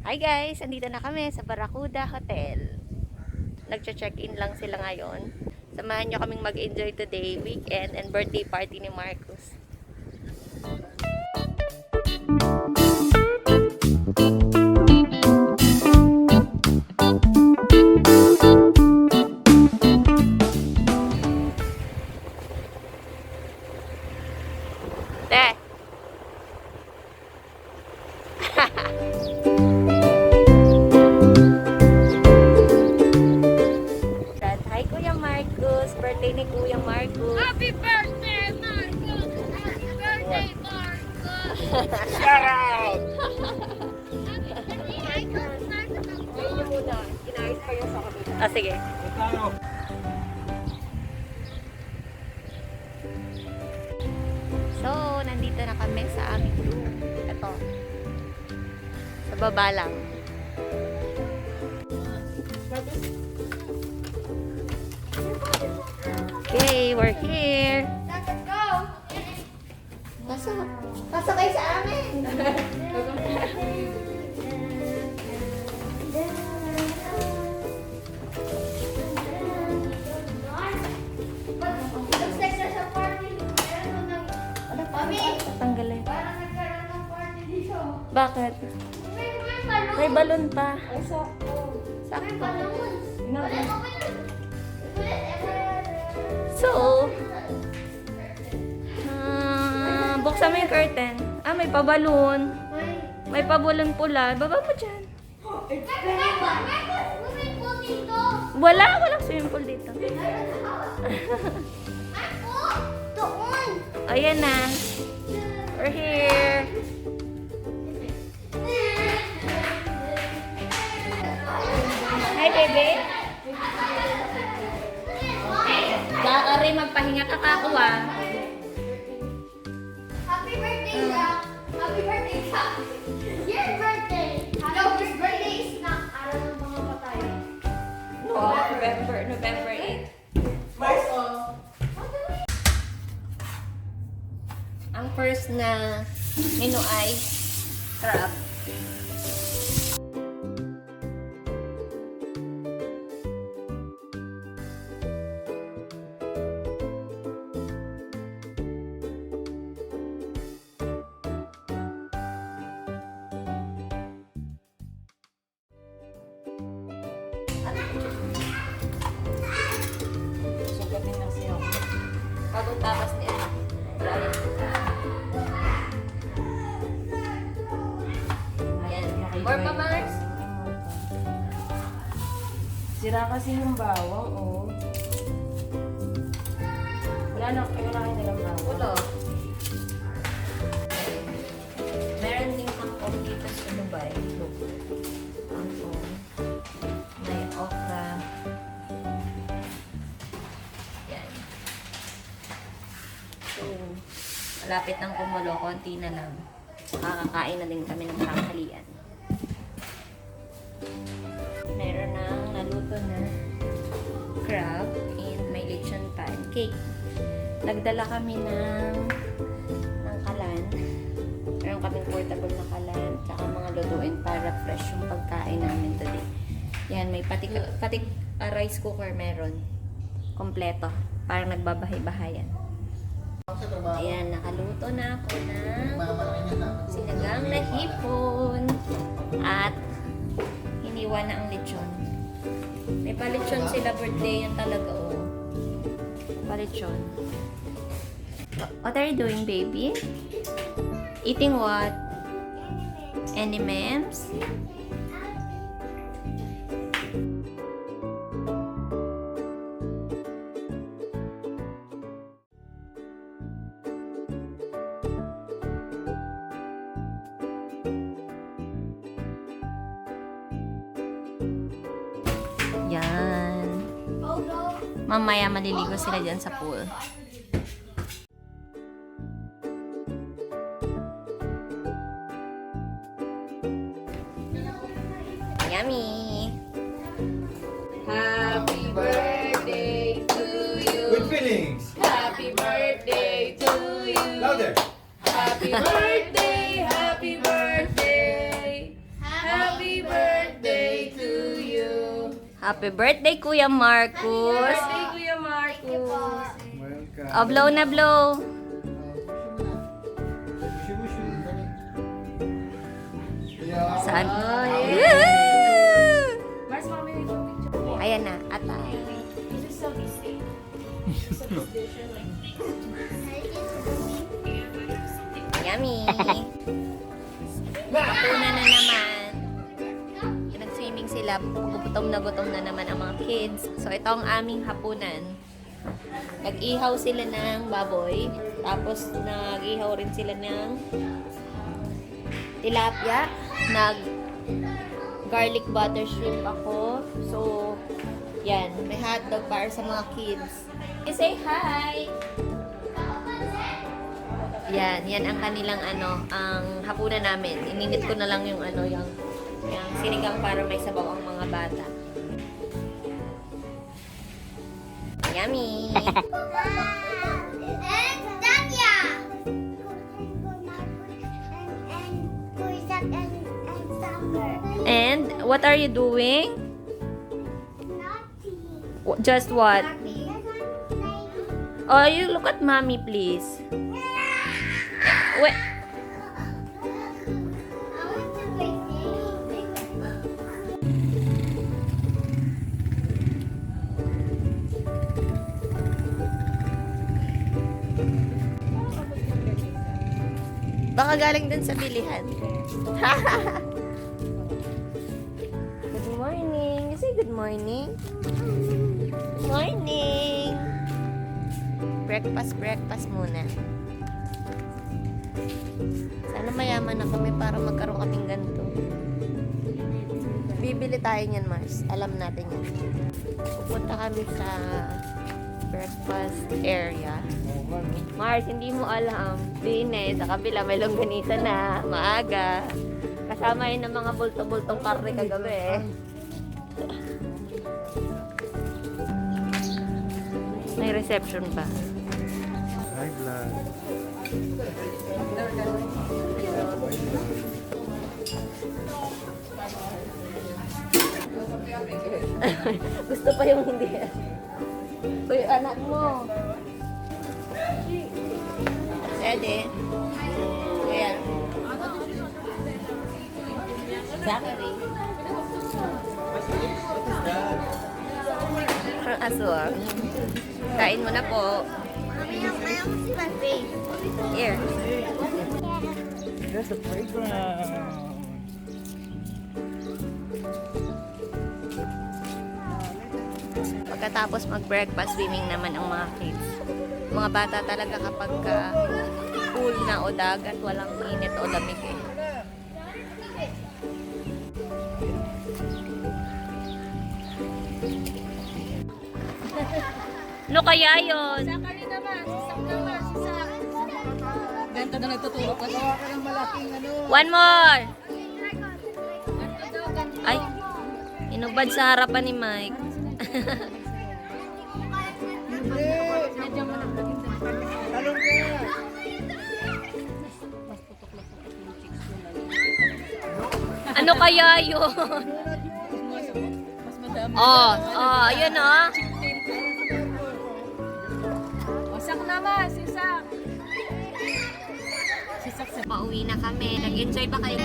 Hi guys! Andito na kami sa Barracuda Hotel. Nagcha-check-in lang sila ngayon. Samahan nyo kaming mag-enjoy today, weekend, and birthday party ni Marcus. Kuya Marcus! Birthday ni Kuya Marcus! Happy birthday, Marcos! Happy birthday, Marcos! Shout out! Happy birthday, Marcos! Ayun muna. Kinayos pa yung sa kabila. Ah, sige. Tayo. So, nandito na kami sa aming room. Ito. Sa baba lang. Okay, we're here. Let's go! Pasok. Pasok kayo sa amin. Looks like there's a party. Meron ng... Mami, Tanggalin. parang nagkaroon ng party dito. Bakit? May, may balloon. May balon pa. May Sakto. balloon. Ulit, ulit. Ulit, ulit. So, ah, buksan mo yung curtain. Ah, may pabalon. May... Pabalon pula. Baba mo dyan. Wala, walang swimming pool dito. Ayan na. We're here. Hi, baby. Kakari, magpahinga ka kako ah. Happy birthday, Zach! Happy birthday, Zach! Your birthday! No, birthday is not araw ng mga patay. No, November, November 8. Ang first na menu ay crab. Bagong tapas niya. Ayan. More pa, Mars? Sira kasi yung bawang, oh. Wala na, ay, wala kayo dalang bawang. Ulo. Meron ding kangkong dito sa Dubai. Malapit ng kumulo. Konti na lang. Makakakain na din kami ng tanghalian. Meron ng naluto na crab and may lechon pancake. Nagdala kami ng ng kalan. Meron kaming portable na kalan tsaka mga lutuin para fresh yung pagkain namin today. Yan, may pati, pati ah, rice cooker meron. Kompleto. Parang nagbabahay-bahayan. Ayan, nakaluto na ako ng sinagang na hipon at hiniwa na ang lechon. May palechon sila birthday yan talaga, oh. Palechon. What are you doing, baby? Eating what? Any memes? Mamaya maliligo sila dyan sa pool. Yummy! Happy birthday to you. Good feelings. Happy birthday to you. Louder. Happy birthday, Happy birthday, Kuya Marcus. Birthday, Kuya Thank you po. Marcos. Welcome. Oh, blow na blow. Busy, busy. Yeah. Saan? Picture. Ayan na, atay. This is Asia, like Yummy. Hapunan na naman. Sila. Gutom na gutom na naman ang mga kids. So, ito ang aming hapunan. Nag-ihaw sila ng baboy. Tapos, nag-ihaw rin sila ng tilapia. Nag garlic butter shrimp ako. So, yan. May hotdog para sa mga kids. You say hi! Yan, yan ang kanilang ano, ang hapunan namin. Ininit ko na lang yung ano, yung, yung sinigang para may sabaw ang mga bata. Yummy! And what are you doing? W- Just what? Oh, you look at mommy, please. Wait. Baka galing din sa bilihan. good morning. You say good morning. Morning. Breakfast, breakfast muna. Sana mayaman na kami para magkaroon kaming ganito. Bibili tayo niyan, Mars. Alam natin yan. Pupunta kami sa breakfast area. Mars, hindi mo alam. Dine, sa kabila may longganisa na. Maaga. Kasama yun ng mga bulto-bultong karne kagabi. May reception pa. Hi, vlog. Gusto pa yung hindi. Uy, anak mo. Pwede. Ayan. Zachary. Ang aso ah. Kain mo na po. Here. There's a playground. Pagkatapos mag-breakfast, swimming naman ang mga kids. Mga bata talaga kapag ka pool na o dagat, walang init o lamig eh. Ano kaya yun? Sakali naman, sisak naman, sisak. Ganto na nagtuturo pa siya. One more! Ganto daw, ganto. Ay, inubad sa harapan ni Mike. kaya yun? Mas madami. Oh, oh, ayun oh. Sisak naman, sisak. Sisak sa Pauwi na kami. Nag-enjoy ba kayo?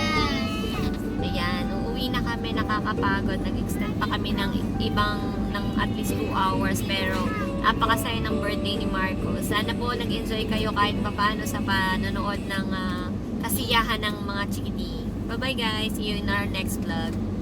Ayan, uuwi na kami, nakakapagod. Nag-extend pa kami ng ibang, ng at least 2 hours. Pero, napakasaya ng birthday ni Marco. Sana po nag-enjoy kayo kahit papaano sa panonood ng ah, kasiyahan ng mga chikiti. Bye-bye guys. See you in our next vlog.